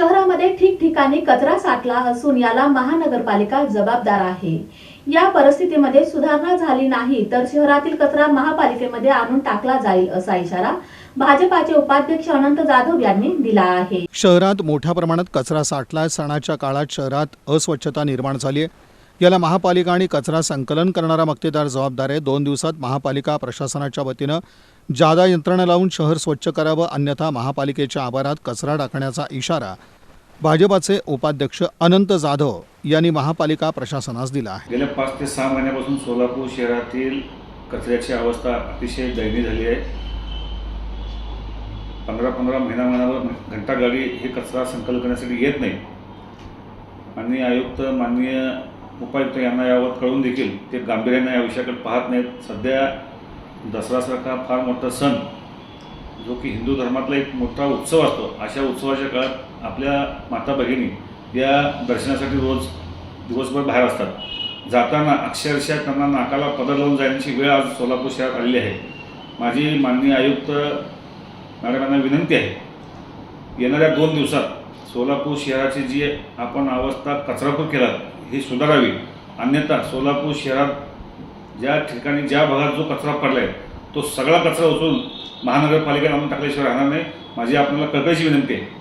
शहरामध्ये ठिकठिकाणी कचरा साठला असून याला महानगरपालिका जबाबदार आहे. या परिस्थितीमध्ये सुधारणा झाली नाही तर शहरातील कचरा महापालिकेमध्ये आणून टाकला जाईल असा इशारा भाजपाचे उपाध्यक्ष अनंत जाधव यांनी दिला आहे. शहरात मोठ्या प्रमाणात कचरा साठला सणाच्या काळात शहरात अस्वच्छता निर्माण झाली आहे. याला महापालिका आणि कचरा संकलन करणारा मक्तेदार जबाबदार आहे. दोन दिवसात महापालिका प्रशासनाच्या वतीनं जादा यंत्रणा लावून शहर स्वच्छ करावं अन्यथा महापालिकेच्या आवारात कचरा टाकण्याचा इशारा भाजपाचे उपाध्यक्ष अनंत जाधव यांनी महापालिका प्रशासनास दिला आहे. गेल्या पाच ते सहा महिन्यापासून सोलापूर शहरातील कचऱ्याची अवस्था अतिशय दयनीय झाली आहे. पंधरा पंधरा महिना महिन्यावर घंटागाडी हे कचरा संकलन करण्यासाठी येत नाही. माननीय आयुक्त माननीय उपायुक्त यांना यावर कळून देखील ते गांभीर्याने या विषयाकडे पाहत नाहीत. सध्या दसरासारखा फार मोठा सण जो की हिंदू धर्मातला एक मोठा उत्सव असतो अशा उत्सवाच्या काळात आपल्या माता भगिनी या दर्शनासाठी रोज दिवसभर बाहेर असतात. जाताना अक्षरशः त्यांना नाकाला पदर लावून जाण्याची वेळ आज सोलापूर शहरात आलेली आहे. माझी माननीय आयुक्त मॅडम यांना विनंती आहे येणाऱ्या दोन दिवसात सोलापूर शहराची जी आपण अवस्था कचरापूर केला ही सुधारावी. अन्यथा सोलापूर शहरात ज्या ठिकाणी ज्या भागात जो कचरा पडला आहे तो सगळा कचरा उचलून महानगरपालिकेला आणून टाकल्याशिवाय राहणार नाही. माझी आपल्याला कळकळीची विनंती आहे.